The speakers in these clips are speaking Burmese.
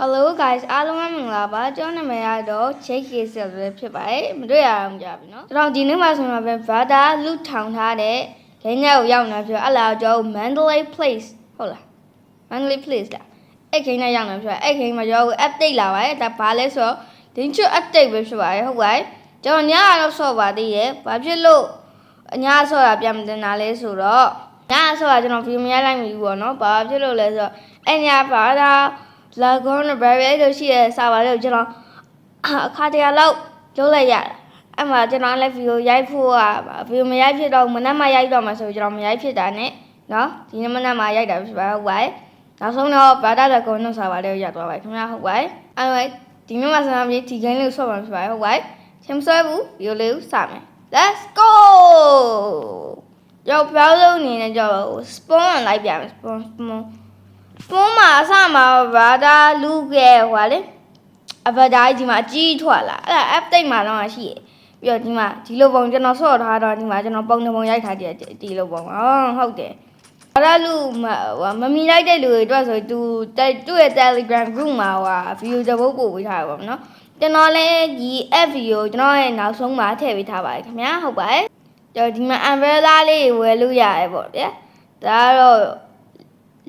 Hello guys အားလုံးပဲမင်္ဂလာပါကျွန်တော်နာမည်ကတော့ JK ဆက်ပဲဖြစ်ပါတယ်မတွေ့ရအောင်ကြပြီเนาะကျွန်တော်ဒီနေ့မှဆိုတော့ပဲ Vada လူထောင်ထားတဲ့ဂိမ်းထဲကိုရောက်နေပြီအဲ့လာကျွန်တော် Mandalay Place ဟုတ်လား Mandalay Place လားအဲ့ဂိမ်းထဲရောက်နေပြီအဲ့ဂိမ်းမှာကျွန်တော် update လာပါတယ်ဒါဘာလဲဆိုတော့ Danger update ပဲဖြစ်ပါတယ်ဟုတ်ပါရဲ့ကျွန်တော်ညကတော့ဆော့ပါသေးရဲ့ဘာဖြစ်လို့အညာဆော့တာပြန်မတင်တာလဲဆိုတော့ညဆော့တာကျွန်တော်ဗီဒီယိုမရလိုက်မိဘူးပေါ့နော်ဘာဖြစ်လို့လဲဆိုတော့အဲ့ညဘာသာ လာကွန်ဘယ်ဘယ်လို့ရှိရဲစာပါလို့ကျွန်တော်အခါတရလောက်လုပ်လိုက်ရတယ်အဲ့မှာကျွန်တော်လည်းဗီဒီယိုရိုက်ဖို့ကဗီဒီယိုမရိုက်ဖြစ်တော့မနက်မှရိုက်တော့မှဆိုကျွန်တော်မရိုက်ဖြစ်တာနဲ့နော်ဒီနေ့မနက်မှရိုက်တာဖြစ်ပါဟုတ်ပါရဲ့နောက်ဆုံးတော့ဘာသာလက်ကွန်တို့စာပါလေးကိုရသွားပါခင်ဗျာဟုတ်ပါရဲ့အဲ့တော့ဒီနေ့မှဆန္ဒပြေဒီဂိမ်းလေးကိုဆော့ပါဖြစ်ပါရဲ့ဟုတ်ပါရဲ့ချင်းမဆွဲဘူးဗီဒီယိုလေးကိုစမယ် let's go ကြောက်ပြောင်းလုံးအနေနဲ့ကြောက် spawn လိုက်ပြန် spawn spawn ပုံးမှာအစမှာဘာသာလူခဲ့ဟွာလေအဗဒါကြီးဒီမှာအကြီးထွက်လာအဲ့ဒါ update မှာတော့ရှိရပြီးတော့ဒီမှာဒီလိုပုံကျွန်တော်ဆော့ထားတော့ဒီမှာကျွန်တော်ပုံတစ်ပုံရိုက်ထားတယ်ဒီလိုပုံအော်ဟုတ်တယ်ဘာသာလူမမီလိုက်တဲ့လူတွေအတွက်ဆိုသူသူ့ရဲ့ Telegram group မှာဟွာ view တစ်ပုတ်ပို့ပေးထားရပါဘောနော်ကျွန်တော်လည်းဒီ app video ကျွန်တော်ရဲ့နောက်ဆုံးမှာထည့်ပေးထားပါတယ်ခင်ဗျာဟုတ်ပါတယ်ကျွန်တော်ဒီမှာ umbrella လေးဝယ်လို့ရတယ်ပေါ့ဗျာဒါကတော့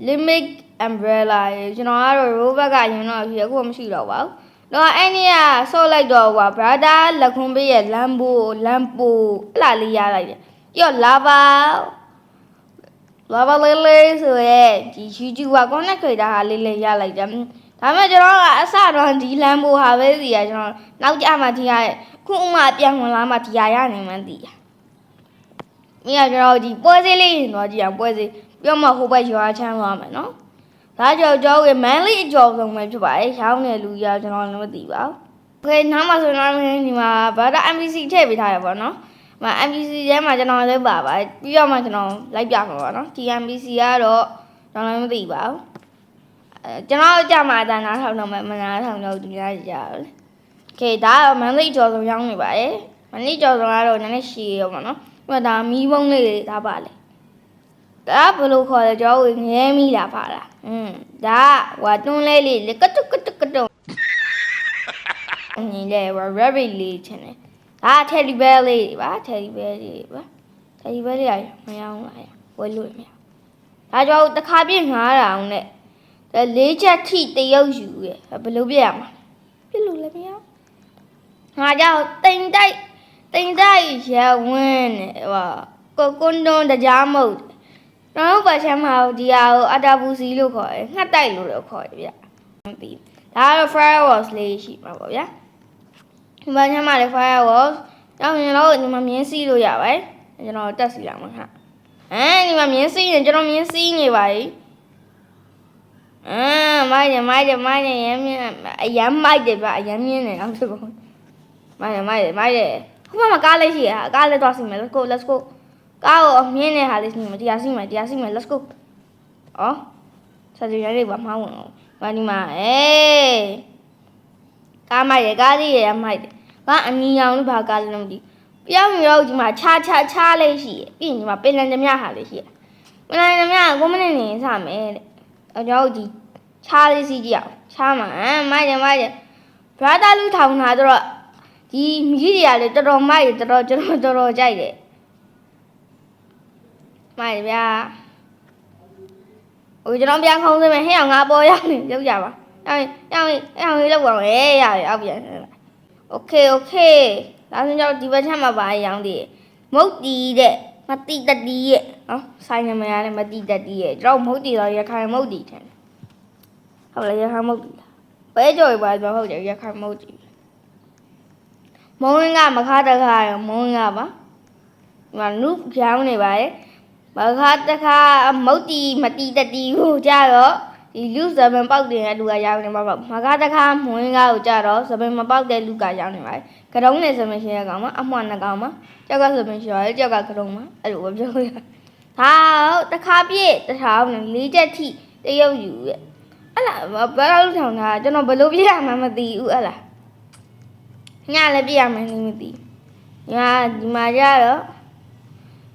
limit umbrella ရေကျွန်တော်ကတော့ robot ကရင်တော့ရှိအခုမရှိတော့ပါဘူး။တော့အဲ့ဒီကဆော့လိုက်တော့ကွာ brother လက်ခွန်ပေးရဲ့ lambo lambo အဲ့လာလေးရလိုက်တယ်။ပြီးတော့ lava lava လေးလေးဆိုရဲဒီ YouTube က connect creator ဟာလေးလေးရလိုက်တယ်။ဒါပေမဲ့ကျွန်တော်ကအစတော့ဒီ lambo ဟာပဲစီရကျွန်တော်နောက်ကြမှဒီရခုဥမာပြန်ဝင်လာမှဒီရရနေမှန်းသိရ။မိကကျွန်တော်ဒီပွဲစည်းလေးရင်တော့ကြည့်အောင်ပွဲစည်းပြီးတော့မှဟိုဘက်ရွာချမ်းသွားမယ်နော်။ ဒါကြောင့်ကျွန်တော်ရဲ့ manly အကျော်ဆုံးပဲဖြစ်ပါတယ်။ရောင်းတဲ့လူကြီးကကျွန်တော်လည်းမသိပါဘူး။ Okay နောက်မှဆိုတော့ဒီမှာဘာသာ MVC ထည့်ပေးထားရပါတော့။မ MVC ထဲမှာကျွန်တော်လည်းပါပါပြီးတော့မှကျွန်တော်လိုက်ပြမှာပါနော်။ TMVC ကတော့ကျွန်တော်လည်းမသိပါဘူး။အဲကျွန်တော်ကြမှာအတန်းနားထောင်တော့မမနားထောင်တော့ဒီလားကြရတယ်။ Okay ဒါကတော့ manly အကျော်ဆုံးရောင်းနေပါတယ်။ manly အကျော်ဆုံးကတော့နည်းနည်းရှည်ရောပါနော်။ဟိုဒါမီးပုံးလေးတွေဒါပါလေ။ ဒါဘယ်လိုခေါ်လဲကျွန်တော်ငဲမိလာပါလား။อืมဒါဟိုတွန်းလဲလေးကတုကတုကတုအင်းလေ rabbit လေးချင်တယ်။ဒါ teddy bear လေးပါ teddy bear လေးပါ teddy bear လေးရမရအောင်လားဝယ်လို့မရ။ဒါကြောင့်တစ်ခါပြည့်ငားတာအောင်နဲ့ဒါလေးချက်ထိတရုပ်ယူရဲ့ဘယ်လိုပြရမှာပြလို့လည်းမရ။ငါကြောင့်တိမ်တိုက်တိမ်တိုက်ရဝင်းနဲ့ဟိုကိုကွန်းတွန်းတရားမဟုတ် ကျွန်တော်ပါချမ်းမှာဒီဟာကိုအတာပူစီလို့ခေါ်တယ်ငှက်တိုက်လို့လည်းခေါ်တယ်ဗျမသိဘူးဒါကတော့ fireworks လေးရှိမှာပေါ့ဗျာဒီမှာချမ်းမှာလည်း fireworks တော့ကျွန်တော်ဒီမှာမြင်းစီးလို့ရပါတယ်ကျွန်တော်တက်စီလာမှာခါအဲဒီမှာမြင်းစီးရင်ကျွန်တော်မြင်းစီးနေပါ යි အာမိုက်တယ်မိုက်တယ်မိုက်တယ်ရမ်းမြင်းအရမ်းမိုက်တယ်ဗျအရမ်းမြင်းတယ်အောင်တကောမိုက်တယ်မိုက်တယ်မိုက်တယ်ဟိုမှာကားလေးရှိရကားလေးတော့စီမယ် let's go let's go ကားကိုအမြင့်နဲ့ဟာလေးစီမယ်တရားစီမယ်တရားစီမယ် let's go အော်ဆက်ကြရလေးပါမှားဝင်အောင်ဘာဒီမှာအေးကားမိုက်တယ်ကားလေးရမိုက်တယ်ကားအနီအောင်လို့ဘာကားလဲမသိပြောင်းရောက်ဒီမှာခြားခြားခြားလေးရှိရပြီးရင်ဒီမှာပင်လန်သမျှဟာလေးရှိရပင်လန်သမျှကိုမနဲ့နေစမယ်တဲ့အကြောင်းဒီခြားလေးစီကြည့်အောင်ခြားမှာမိုက်တယ်မိုက်တယ်ဘရာသာလူထောင်တာတော့ဒီမိကြီးတွေကလည်းတော်တော်မိုက်တယ်တော်တော်ကျွန်တော်တော်တော်ကြိုက်တယ် မိုက်ဗျာဟိုကျွန်တော်ပြန်ခုံးစမယ်ဟဲ့အောင်ငါပေါ်ရောက်နေလောက်ကြပါအောင်အောင်အောင်လောက်ပါမယ်ရရအောက်ပြန်โอเคโอเคဒါဆိုတော့ဒီဘက်ထက်မှာပါရောင်းသေးမုတ်တီတဲ့မတိတတီရဲ့နော်ဆိုင်နမရနဲ့မတိတတီရဲ့ကျွန်တော်မုတ်တီတော့ရခိုင်မုတ်တီထင်ဟုတ်လားရခိုင်မုတ်တီပဲကြော်ပါဆိုဟုတ်တယ်ရခိုင်မုတ်တီမုံဝင်ကမခါတခါရမုံဝင်ကပါဒီမှာနုကြောင်းနေပါတယ် မခါတခါမုတ်တီမတီတတီကိုကြတော့ဒီလူစပင်ပေါက်တဲ့လူကရောင်းနေမှာပေါ့မခါတခါမွင်းကားကိုကြတော့စပင်မပေါက်တဲ့လူကရောင်းနေပါတယ်ကတုံးနဲ့စပင်ရှင်ရကောင်မအမွှနှကောင်မကြောက်ကစပင်ရှင်ရကြောက်ကကတုံးမအဲ့လိုပဲပြောရဟာတခါပြည့်တခါနဲ့လေးချက်ထိတရုပ်ယူရဲ့အဲ့လားဘယ်လိုထောင်တာကျွန်တော်ဘယ်လိုပြရမှမသိဘူးအဲ့လားညလည်းပြရမှန်းမသိညာဒီမှာကြတော့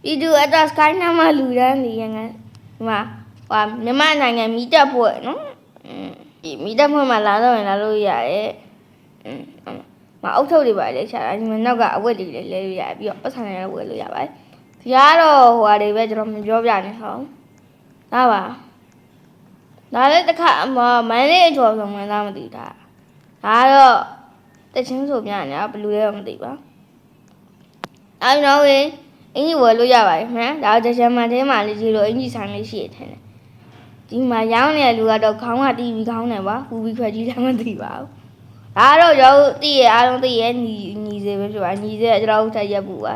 ပြည်သူအတော့စကိုင်းနားမှာလူရန်နေရငန်းဒီမှာဟိုမြန်မာနိုင်ငံမိတက်ဖို့နော်ပြဒီမိတက်ဖွင့်မှလာတော့ရင်လာလို့ရတယ်อืมမအုတ်ထုတ်တွေပါလေရှာတာဒီမှာနောက်ကအဝတ်တွေလည်းလဲလို့ရတယ်ပြီးတော့ပတ်စံတွေလည်းဝယ်လို့ရပါတယ်ဒီကတော့ဟိုဟာတွေပဲကျွန်တော်မပြောပြနဲ့ဟောဒါပါဒါလည်းတစ်ခါမမန်လေးအကျော်ဆုံးမှန်းသားမသိတာဒါကတော့တချင်းဆိုပြနေတာဘယ်လူလဲတော့မသိပါအဲ့တော့ဝင် အင်ကြီးဝယ်လို့ရပါတယ်မှန်ဒါတချမ်းမှန်ထဲမှာလေးကြီးလို့အင်ကြီးဆိုင်လေးရှိရထင်တယ်ဒီမှာရောင်းနေတဲ့လူကတော့ခေါင်းကတီးပြီးခေါင်းနေပါပူပြီးခွက်ကြီးလည်းမသိပါဘူးဒါတော့ရောသိရအားလုံးသိရညီညီစေပဲဖြစ်ပါညီစေကျွန်တော်ထက်ရက်ပူပါ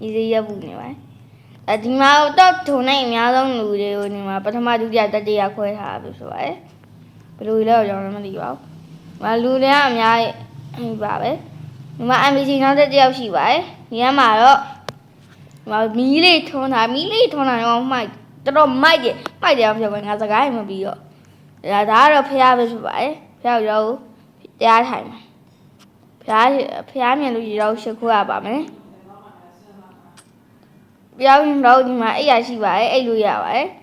ညီစေရက်ပူနေပါအဲဒီမှာတော့ထုံနိုင်အများဆုံးလူတွေကိုဒီမှာပထမဒုတိယတတိယခွဲထားပြီဆိုပါတယ်ဘယ်လိုလဲတော့ကျွန်တော်လည်းမသိပါဘူး။မလူတွေကအများကြီးဟိပါပဲ။ ဒီမှာ MBC နောက်တစ်ယောက်ရှိပါတယ်။ဒီကမှာတော့ဒီမှာမီးလေးထွန်းတာမီးလေးထွန်းတာတော့မိုက်တော်တော်မိုက်တယ်မိုက်တယ်အောင်ပြောမယ်ငါစကားရင်မပြီးတော့ဒါဒါကတော့ဖះပဲဖြစ်ပါတယ်။ဖះရောက်တရားထိုင်မှာဖះဖះမြင်လို့ရောက်ရှ िख ိုးရပါမယ်။ပြောင်းရင်တော့ဒီမှာအဲ့ရရှိပါတယ်အဲ့လိုရပါတယ်။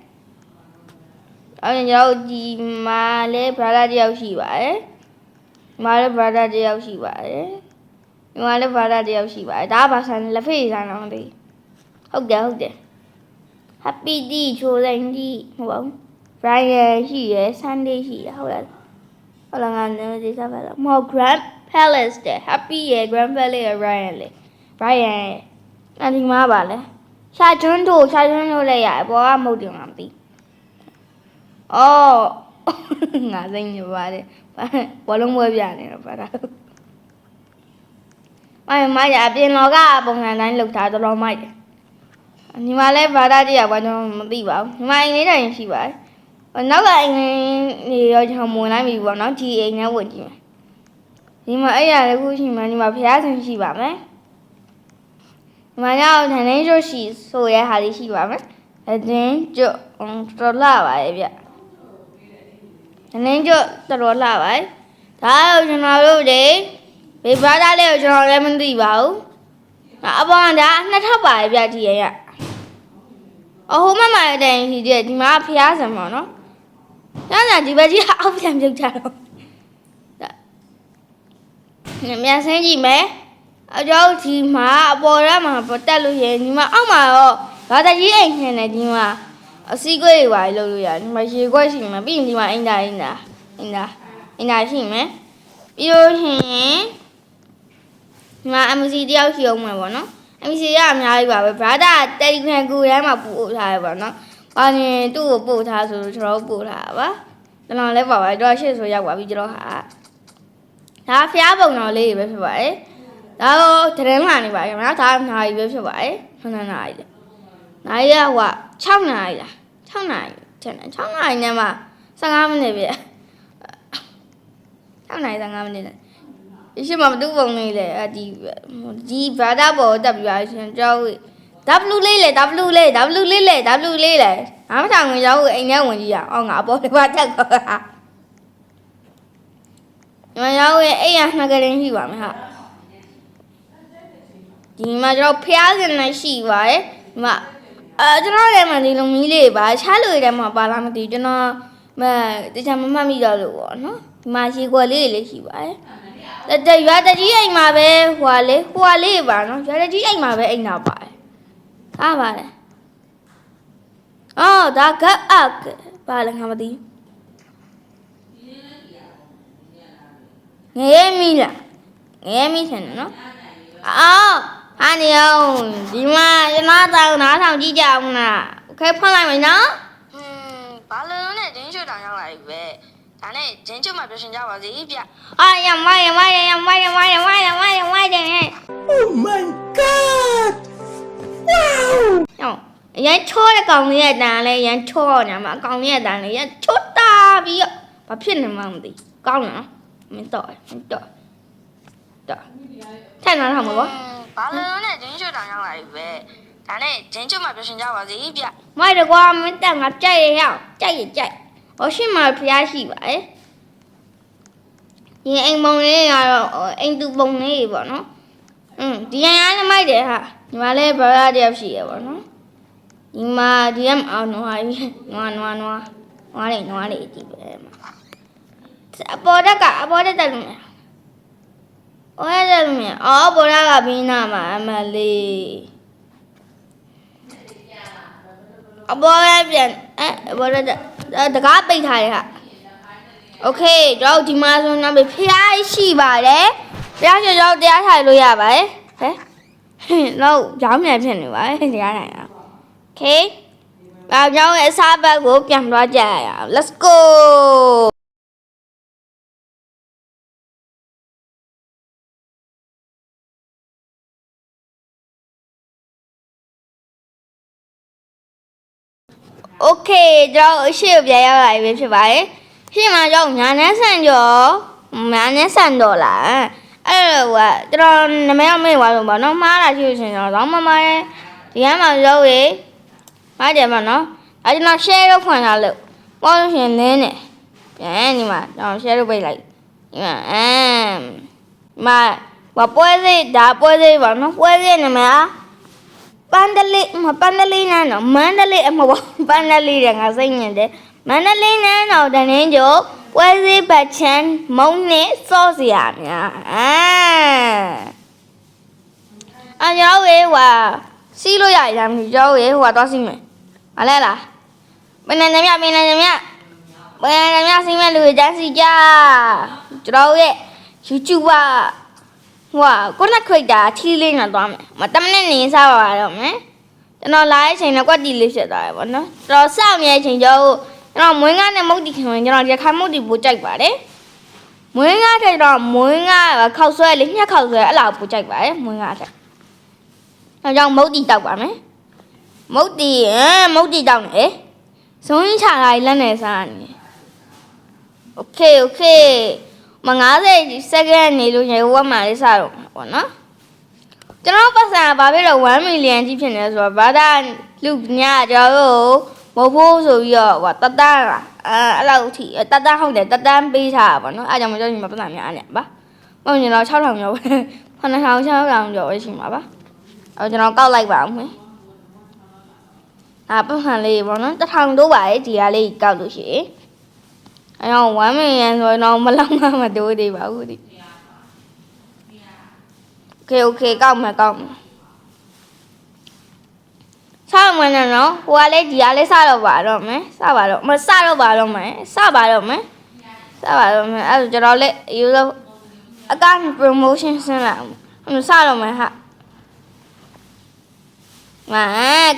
အဲ့ကျွန်တော်ဒီမှာလဲဘရာဒါတယောက်ရှိပါတယ်။ဒီမှာလဲဘရာဒါတယောက်ရှိပါတယ်။ ဒီမှာလဲဘရာဒါတယောက်ရှိပါတယ်။ဒါကဘာဆိုင်လဲလက်ဖေးဆိုင်တော့လေ။ဟုတ်တယ်ဟုတ်တယ်။ Happy D ချိုးလိုက်ကြီးဟုတ်ပါဘူး။ Brian ရှိရယ် Sunday ရှိရဟုတ်လား။ဟုတ်လားငါလည်းဒီစားပါလား။မော် Grand Palace တဲ့ Happy ရယ် Grand Palace ရယ် Brian လေ။ Brian အဲ့ဒီမှာပါလဲ။ရှာကျွန်းတို့ရှာကျွန်းတို့လည်းရတယ်ဘောကမဟုတ်တယ်ငါမသိ။အော်ငါစိတ်ညစ်ပါတယ်။ဘောလုံးပွဲပြနေတော့ပါတော့။ မိုင်မိုင်ရအပြင်လောကပုံစံတိုင်းလောက်ထားတော်တော်မိုက်တယ်။ညီမလည်းဘာသာတရားဘာကျွန်တော်မသိပါဘူး။ညီမအိမ်လေးတိုင်ရှိပါတယ်။နောက်ကအိမ်လေးရောကျွန်တော်ဝင်လိုက်ပြီပေါ့နော်။ဒီအိမ်နဲ့ဝင်ကြည့်မယ်။ဒီမှာအဲ့ရလည်းခုရှိမှညီမဖျားဆင်ရှိပါမယ်။ညီမကြောင့်ထန်နေကျရှိဆိုရဲဟာလေးရှိပါမယ်။အတင်းကျတော်လာပါရဲ့ဗျ။ထန်နေကျတော်တော်လာပါရဲ့။ဒါတော့ကျွန်တော်တို့တွေ ဘေဘာသာလေးကိုကျွန်တော်လည်းမသိပါဘူး။အပေါ်ကဒါနှစ်ထပ်ပါရဲ့ဗျဒီရဲ့ရ။အဟိုမမရတဲ့ရှိတဲ့ဒီမှာဖျားဆံပေါ့နော်။ညညဒီဘက်ကြီးအောက်ပြန်ပြုတ်ကြတော့။မြန်ဆင်းကြည့်မယ်။အကြောင်းဒီမှာအပေါ်ရမှာတက်လို့ရင်ဒီမှာအောက်မှာတော့ဘာသာကြီးအိမ်ခင်းနေဒီမှာအစည်းအဝေးတွေပါလို့လို့ရတယ်။ဒီမှာရေခွက်ရှိမှာပြီးရင်ဒီမှာအင်တာအင်တာအင်တာအင်တာရှိမယ်။ပြီးလို့ရှိရင် ဒီမှာ MC တယောက်ရှိအောင်မှာပေါ့နော်။ MC ကအများကြီးပါပဲ။ brother Telegram ကိုထဲမှာပို့ထားရပါတော့။ဘာရင်သူ့ကိုပို့ထားဆိုလို့ကျွန်တော်ပို့ထားတာပါ။ကျွန်တော်လည်းပါပါတော့ရှေ့ဆိုရောက်ပါပြီကျွန်တော်ဟာ။ဒါဖျားပုံတော်လေးပဲဖြစ်ပါတယ်။ဒါတော့တရင်လာနေပါခင်ဗျာ။ဒါနာရီပဲဖြစ်ပါတယ်။ခဏနာရီလေ။နာရီကဟို6နာရီလား။6နာရီထင်တယ်6နာရီနဲ့မှ15မိနစ်ပဲ။6နာရီ15မိနစ်နဲ့ ဒီရှိမှမတူပုံလေးလေအဒီဒီဘာသာပေါ်တက်ပြီးပါရှင်ကြောက် W လေးလေ W လေး W လေးလေ W လေးလေငါမထောင်ဝင်ရောက်အိမ်ထဲဝင်ကြည့်ရအောင်ငါအပေါ်လေးပါတက်တော့ဟာညီမရောက်ရဲ့အိမ်ရနှစ်ကလေးရှိပါမယ်ဟာဒီမှာကျွန်တော်ဖျားစင်နဲ့ရှိပါတယ်ဒီမှာအဲကျွန်တော်လည်းမဒီလိုမီးလေးပါချားလို့ရတယ်မှာပါလားမသိဘူးကျွန်တော်မတခြားမမှတ်မိတော့လို့ပေါ့နော်ဒီမှာရေခွက်လေးတွေလည်းရှိပါတယ် တတရွာတကြီးအိမ်မှာပဲဟွာလေဟွာလေးပါနော်ရွာတကြီးအိမ်မှာပဲအိမ်နာပါတယ်အားပါလေအော်ဒါကအပ်ပါလေငါမသိငရဲမီလားငရဲမီဆန်နော်အော်ဟာနေအောင်ဒီမှာကျွန်တော်တောင်းနားထောင်ကြည့်ကြအောင်လားโอเคဖွင့်လိုက်မယ်နော် ဟွန်းဘာလို့လဲဒင်းချွတ်တောင်ရောက်လာပြီပဲ ဒါနဲ့ဒင်းချွတ်မှာပြောရှင်ကြပါစေဗျအာရမရမရရမရမရမရမရမရ Oh my god! Wow! ဟောအရင်ချောတဲ့ကောင်လေးရဲ့တန်လေးရန်ချောနေမှာအကောင်လေးရဲ့တန်လေးရန်ချောတာပြီးတော့ဘာဖြစ်နေမှမသိကောင်းလားမင်းတော့မင်းတော့တော့ထိုင်လာထားမှာပေါ့ဘာလို့လဲဒင်းချွတ်တောင်ရောက်လာပြီပဲဒါနဲ့ဒင်းချွတ်မှာပြောရှင်ကြပါစေဗျမိုက်တကွာမင်းတက်ငါကြိုက်ရရအောင်ကြိုက်ရကြိုက် ဟောရှိမှဖျားရှိပါတယ်ဒီအိမ်ပုံလေးကတော့အိမ်သူပုံလေးပေါ့နော်อืมဒီရန်ရမ်းမိုက်တယ်ဟာဒီမှာလဲဘာသာတယောက်ရှိရပေါ့နော်ဒီမှာဒီကမအောင်နွားကြီးနွားနွားနွားနွားလေးနွားလေးကြည့်ပဲမှာအပေါ်တက်ကအပေါ်တက်တက်လို့မရအော်တက်လို့မရအော်ပေါ်တက်ကဘင်းနာမှာအမလေးအပေါ်ကပြန်အဲအပေါ်တက် တကားပိတ်ထားရဟာโอเคကျွန်တော်ဒီမှာဆိုတော့ဖျားရှိပါတယ်ဖျားရှိတော့တရားထိုင်လို့ရပါတယ်ဟဲ့တော့ကြောင်းမြန်ဖြစ်နေပါတယ်တရားထိုင်အောင် Okay ဘာကြောင့်အစားဘက်ကိုပြန်သွားကြရအောင် Let's go โอเคကျွန်တော်အရှိကိုပြန်ရောက်လာပြီဖြစ်ပါတယ်ရှေ့မှာကျွန်တော်ညာနဲ့ဆန်ကျော်ညာနဲ့ဆန်တော်လားအဲ့တော့ကကျွန်တော်နမရောက်မေ့သွားလို့ပေါ့နော်မှားတာရှိလို့ရှင်ကျွန်တော်တော့မမရဲဒီကမှာရောက်ရေမှားတယ်မနော်အဲ့ကျွန်တော် share လုပ်ဖွင့်လာလို့ပေါ့လို့ရှင်လင်းနေပြန်ဒီမှာကျွန်တော် share လုပ်ပိတ်လိုက်ဒီမှာအမ်မှာဘာပွဲစိဒါပွဲစိပါနော်ပွဲစိနမအား ပန်းတလေးမပန်းတလေးနန်းတော့မန္တလေးအမဟုတ်ပန်းတလေးတဲ့ငါစိတ်ညစ်တယ်မန္တလေးနန်းတော့တန်းကျော်ပွဲစည်းပတ်ချမ်းမုံနဲ့စော့စရာများအာအကျော်ဝေးဟွာစီးလို့ရရမ်းကျော်ဝေးဟွာတော့စီးမယ်မလဲလားမနေနေမြမနေနေမြဘယ်နေမြစီးမဲ့လူတန်းစီကြကျွန်တော်ရဲ့ YouTube က ဟိုကကိုနက်ခွိတ်တာထီးလေးနဲ့သွားမယ်မတမနဲ့နေစားပါတော့မယ်ကျွန်တော်လာတဲ့အချိန်တော့ကွက်တီလေးဖြစ်သွားတယ်ပေါ့နော်ကျွန်တော်စောင့်နေတဲ့အချိန်ကျတော့ကျွန်တော်မွေးငါနဲ့မုတ်တီခင်ဝင်ကျွန်တော်ရခိုင်မုတ်တီပိုကြိုက်ပါတယ်မွေးငါထက်တော့မွေးငါခောက်ဆွဲလေးညှက်ခောက်ဆွဲအဲ့လောက်ပိုကြိုက်ပါတယ်မွေးငါထက်အဲကြောင့်မုတ်တီတောက်ပါမယ်မုတ်တီဟမ်မုတ်တီတောက်နေဇုံးချလာလက်နဲ့စားနေโอเคโอเค မ90စက္ကန့်နေလို့ရေဝက်မှလေးစတော့မှာပေါ့နော်ကျွန်တော်ပတ်စံဘာဖြစ်လို့1 million ကြီးဖြစ်နေလဲဆိုတော့ဘာသာလူညကျွန်တော်မဟုတ်ဘူးဆိုပြီးတော့ဟိုတတ်တန်းလားအဲအဲ့လောက်အထိတတ်တန်းဟုတ်တယ်တတ်တန်းပေးထားတာပေါ့နော်အဲ့ကြောင့်မကြောက်ရင်မပတ်စံများနဲ့ပါမဟုတ်ရင်တော့6000ကျော်ပဲ9000 6000ကျော်ပဲရှိမှာပါအဲ့ကျွန်တော်ကောက်လိုက်ပါအောင်မယ်အာပတ်စံလေးပေါ့နော်1000တိုးပါလေဒီဟာလေးကောက်လို့ရှိရင် အဲတော့1 million ဆိုတော့မလောက်မှမတိုးသေးပါဘူးဒီ Okay okay ကောက်မယ်ကောက်မယ်စားမနေနော်ဟိုကလေးဒီကလေးစတော့ပါတော့မယ်စပါတော့မစတော့ပါတော့မယ်စပါတော့မယ်စပါတော့မယ်အဲ့ဒါကျွန်တော်လေးယူလို့အက promotion ဆင်းလာအောင်စတော့မယ်ဟာငါ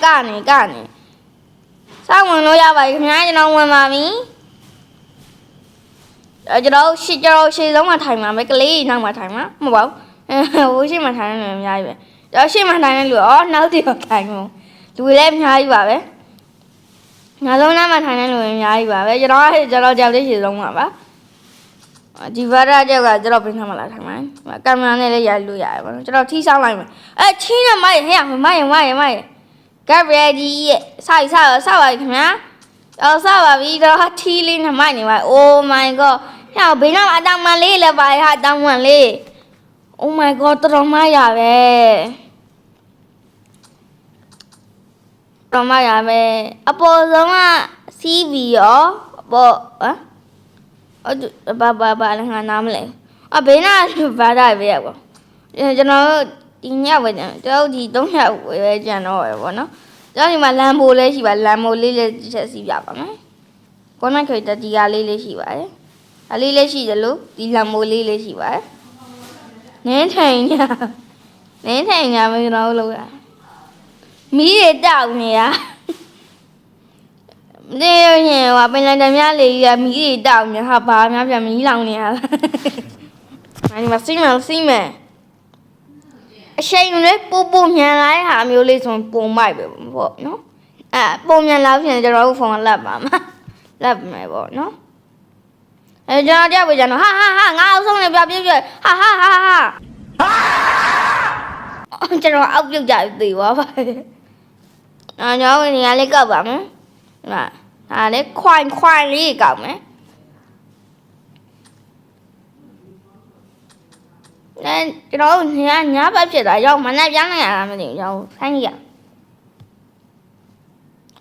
ကနေကနေစဝင်လို့ရပါပြီခင်ဗျာကျွန်တော်ဝင်ပါပြီအဲ ကျွန်တော်ရှေ့ကျွန်တော်ရှေ့ဆုံးမှာထိုင်မှာပဲကလေးနောက်မှာထိုင်မှာမဟုတ်ပါဘူးအဲဟိုရှေ့မှာထိုင်နေတယ်အများကြီးပဲကျွန်တော်ရှေ့မှာထိုင်နေလူဩနောက်တည်းတော့ထိုင်မှာလူတွေလည်းအများကြီးပါပဲနောက်ဆုံးနားမှာထိုင်နေလူတွေအများကြီးပါပဲကျွန်တော်ကကျွန်တော်ကြောက်လေးရှေ့ဆုံးမှာပါဒီဗရာကြောက်ကကျွန်တော်ပြင်ထားမှလာထိုင်မှာကင်မရာနဲ့လည်းရိုက်လို့ရတယ်ဗောနော်ကျွန်တော်ထိဆောင်လိုက်မယ်အဲချင်းရမရဟဲ့မရမရမရကပ်ရဒီရဲ့စိုက်ဆောက်ဆောက်ပါခင်ဗျာအော်ဆောက်ပါပြီတော့ထီးလေးနဲ့မိုက်နေပါ Oh my god ဟဲ့ဘေးနားမှာအတောင်မလေးလည်းပါဟာတောင်မလေး Oh my god တော်တော်မရပဲတော်မရပဲအပေါ်ဆုံးက CV ရောအပေါ်ဟမ်အဲ့ဘာဘာဘာလည်းငါနားမလဲအဘေးနားဘာသာပဲရပါကျွန်တော်ဒီညပဲကျွန်တော်ဒီ၃ရက်ပဲကြံတော့ရပါတော့ကျွန်တော်ဒီမှာလမ်းဘိုးလေးရှိပါလမ်းဘိုးလေးလေးချက်စီပြပါမယ်ကိုနခေတတီယာလေးလေးရှိပါတယ် အလေးလေးရှိတယ်လို့ဒီလံမိုးလေးလေးရှိပါတယ်နင်းထိုင်ညာနင်းထိုင်ညာမကျွန်တော်တို့လောက်ရမီးတွေတောက်နေတာမင်းရရင်ဟိုပင်လယ်တမလေးကြီးကမီးတွေတောက်နေဟာဘာများပြန်မီးလောင်နေရလားအဲ့ဒီမှာစိမ့်မစိမ့်မအရှိန်လေးပူပူမြန်လာတဲ့ဟာမျိုးလေးဆိုပုံမိုက်ပဲပေါ့နော်အဲပုံမြန်လာပြန်ကျွန်တော်တို့ဖုန်းလက်ပါမှာလက်မယ်ပေါ့နော် အဲကျွန်တော်တရားပဲကျွန်တော်ဟာဟာဟာငါအောက်ဆုံးနေပြပြပြဟာဟာဟာဟာကျွန်တော်အောက်ပြုတ်ကြပြီသွားပါအဲကျွန်တော်နေရာလေးကောက်ပါမယ်ဟာဒါလေးခွိုင်ခွိုင်လေးကောက်မယ်အဲကျွန်တော်နေရာညာဘက်ဖြစ်တာရောက်မနဲ့ပြန်နေရတာမသိဘူးကျွန်တော်ဆိုင်းရ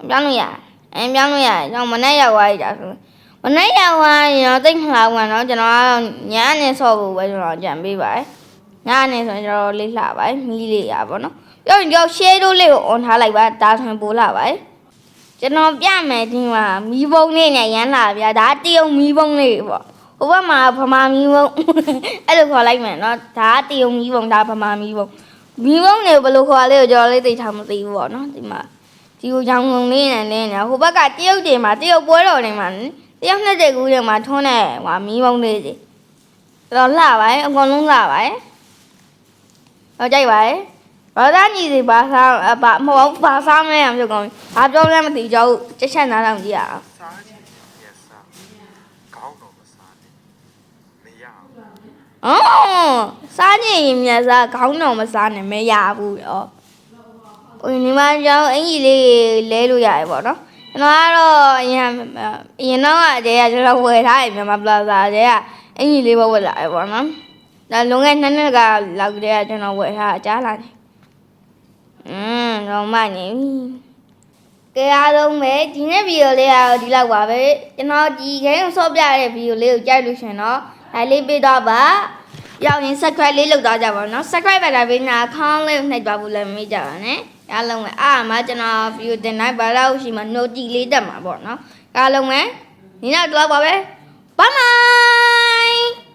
ပြန်လို့ရအဲပြောင်းလို့ရတယ်ကျွန်တော်မနေ့ရောက်သွားရတာဆို မနေ့ရောက်သွားရင်တော့တိတ်မလာဘူးကတော့ကျွန်တော်ကညနေဆော့ဖို့ပဲကျွန်တော်ကြံပေးပါတယ်ညနေဆိုရင်ကျွန်တော်လေးလှပါတယ်မီးလေးရပါတော့ပြောရင်ကြောက် share တို့လေးကို on ထားလိုက်ပါဒါဆိုရင်ပို့လာပါတယ်ကျွန်တော်ပြမယ်ဒီမှာမီးပုံးလေးနဲ့ရမ်းလာဗျာဒါတရုံမီးပုံးလေးပေါ့ဟိုဘက်မှာဗမာမီးပုံးအဲ့လိုခေါ်လိုက်မယ်နော်ဒါတရုံမီးပုံးဒါဗမာမီးပုံးမီးပုံးတွေဘယ်လိုခေါ်လဲကိုကျွန်တော်လေးသိထားမသိဘူးပေါ့နော်ဒီမှာဒီကိုကြောင်ငုံလေးနဲ့လင်းနေဟိုဘက်ကတရုတ်တွေမှာတရုတ်ပွဲတော်တွေမှာ တရုတ်နှစ်တဲ့ကူးတွေမှာထွန်းတဲ့ဟွာမီးမုံလေးတွေတော်လှပါတယ်အကုန်လုံးလှပါတယ်တော့ကြိုက်ပါတယ်ဘာသာညီစီဘာသာအဘာမဟုတ်ဘူးဘာသာမဲအောင်ပြောကောင်းဘာပြောလဲမသိကြဘူးချက်ချက်နားတော့ကြည့်ရအောင်စားချင်မြတ်စားခေါင်းတော့မစားနဲ့မရဘူးအော်စားနေရင်မြတ်စားခေါင်းတော်မစားနဲ့မရဘူးရောဟိုဒီမှာကြောင်အင်ကြီးလေးလဲလို့ရတယ်ပေါ့နော် ကျွန်တော်ကတော့အရင်အရင်တော့အကျဲကကျွန်တော်ဝယ်ထားတယ်မြန်မာပလာဇာကျဲကအင်ကြီးလေးပဲဝယ်လာတယ်ပေါ့နော်ဒါလွန်ခဲ့နှစ်နှစ်ကလောက်တည်းကကျွန်တော်ဝယ်ထားအကြားလာတယ်อืมတော့မှနေပြီကဲအားလုံးပဲဒီနေ့ဗီဒီယိုလေးကတော့ဒီလောက်ပါပဲကျွန်တော်ဒီ game ကိုဆော့ပြတဲ့ဗီဒီယိုလေးကိုကြိုက်လို့ရှင်တော့ like လေးပေးတော့ပါရောက်ရင် subscribe လေးလုပ်တော့ကြပါတော့ subscribe ပါတာပေးနာခေါင်းလေးကိုနှိပ်သွားဖို့လည်းမမေ့ကြပါနဲ့ အားလုံးပဲအားမကျွန်တော် view တင်တိုင်းဘာလို့ရှိမှ note လေးတက်မှာပေါ့နော်အားလုံးပဲဒီနောက်တော့ပါပဲ bye bye